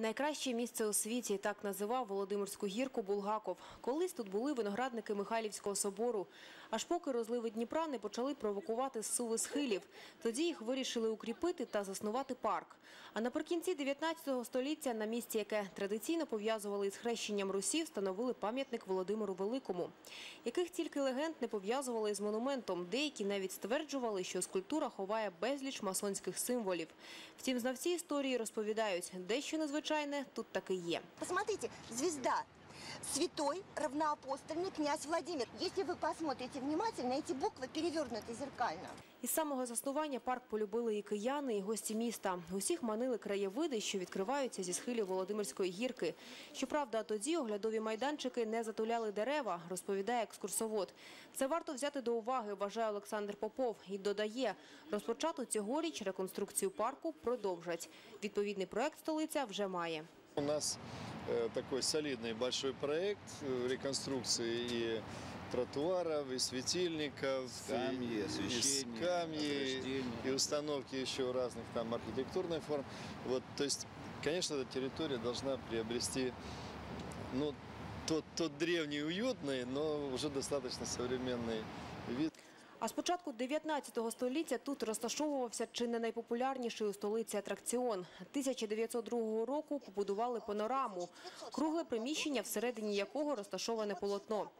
Найкраще місце у світі так називав Володимирську гірку Булгаков. Колись тут були виноградники Михайлівського собору. Аж поки розливи Дніпра не почали провокувати зсуви схилів. Тоді їх вирішили укріпити та заснувати парк. А наприкінці 19 століття на місці, яке традиційно пов'язували із хрещенням Русі, встановили пам'ятник Володимиру Великому. Яких тільки легенд не пов'язували з монументом. Деякі навіть стверджували, що скульптура ховає безліч масонських символів. Втім, знавці історії розповідають, дещо незвичайне тут таки є. Посмотрите, звезда. Святой, равноапостольный князь Владимир. Если вы посмотрите внимательно, эти буквы перевернуты зеркально. Із самого заснування парк полюбили і кияни, і гості міста. Усіх манили краєвиди, що відкриваються зі схилів Володимирської гірки. Щоправда, тоді оглядові майданчики не затуляли дерева, розповідає екскурсовод. Це варто взяти до уваги, вважає Олександр Попов. І додає, розпочату цьогоріч реконструкцію парку продовжать. Відповідний проект столиця вже має. У нас э, такой солидный большой проект э, реконструкции и тротуаров, и светильников, Скамьи, и, и освещения, скамьи, и установки еще разных там архитектурных форм. Вот, то есть, конечно, эта территория должна приобрести ну, тот, тот древний уютный, но уже достаточно современный вид. А з початку 19 століття тут розташовувався чи не найпопулярніший у столиці атракціон. 1902 року побудували панораму – кругле приміщення, всередині якого розташоване полотно.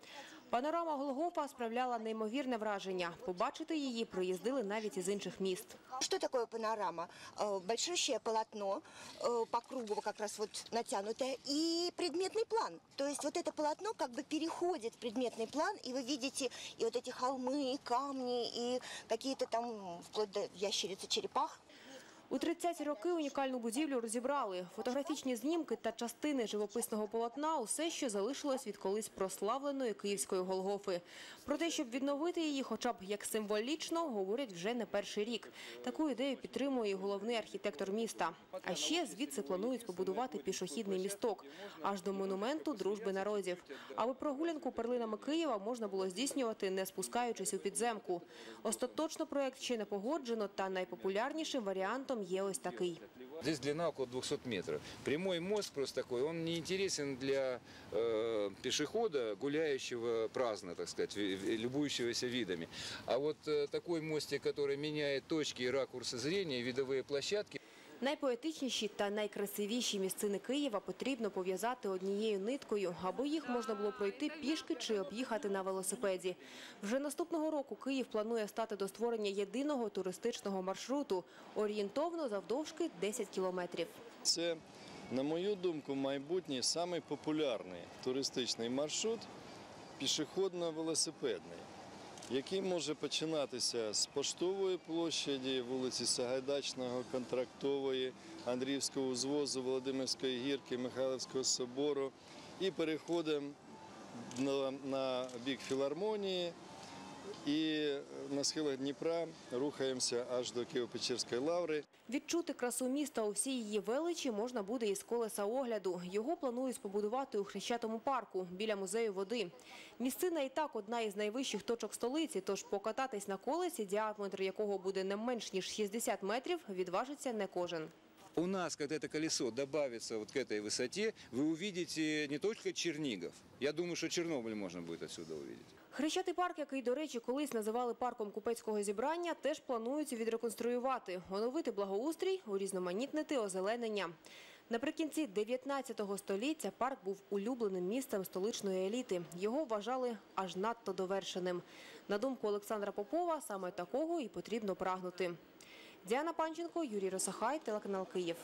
Панорама Голгофа справляла неймовірне враження. Побачити її приїздили навіть із інших міст. Что такое панорама? Э, Большущее полотно, э, по кругу как раз вот натянутое, и предметный план. То есть вот это полотно как бы переходит в предметный план, и вы видите и вот эти холмы, и камни, и какие-то там, вплоть до ящерицы, черепах. У 30-ті роки унікальну будівлю розібрали. Фотографічні знімки та частини живописного полотна – усе, що залишилось від колись прославленої київської Голгофи. Про те, щоб відновити її хоча б як символічно, говорять вже не перший рік. Таку ідею підтримує і головний архітектор міста. А ще звідси планують побудувати пішохідний місток аж до монументу дружби народів. Аби прогулянку перлинами Києва можна було здійснювати, не спускаючись у підземку. Остаточно проект ще не погоджено, та найпопулярнішим варіантом є ось такий. Здесь длина около 200 метров. Прямой мост просто такой, он не интересен для э, пешехода, гуляющего праздно, так сказать, ви- ви- любующегося видами. А вот э, такой мостик, который меняет точки и ракурсы зрения, видовые площадки, Найпоетичніші та найкрасивіші місцини Києва потрібно пов'язати однією ниткою, аби їх можна було пройти пішки чи об'їхати на велосипеді. Вже наступного року Київ планує стати до створення єдиного туристичного маршруту, орієнтовно завдовжки 10 кілометрів. Це, на мою думку, майбутній самий популярний туристичний маршрут пішохідно-велосипедний, який може починатися з Поштової площаді, вулиці Сагайдачного, Контрактової, Андріївського узвозу, Володимирської гірки, Михайлівського собору і переходимо на бік філармонії. І на схилах Дніпра рухаємося аж до Києво-Печерської лаври. Відчути красу міста у всій її величі можна буде із колеса огляду. Його планують побудувати у Хрещатому парку біля музею води. Місцина і так одна із найвищих точок столиці, тож покататись на колесі, діаметр якого буде не менш ніж 60 метрів, відважиться не кожен. у нас, когда это колесо добавится вот к этой высоте, вы увидите не только Чернигов. Я думаю, что Чернобыль можно будет отсюда увидеть. Хрещатий парк, який, до речі, колись називали парком купецького зібрання, теж планують відреконструювати, оновити благоустрій, урізноманітнити озеленення. Наприкінці 19 століття парк був улюбленим місцем столичної еліти. Його вважали аж надто довершеним. На думку Олександра Попова, саме такого і потрібно прагнути. Діана Панченко, Юрій Росахай, телеканал Київ.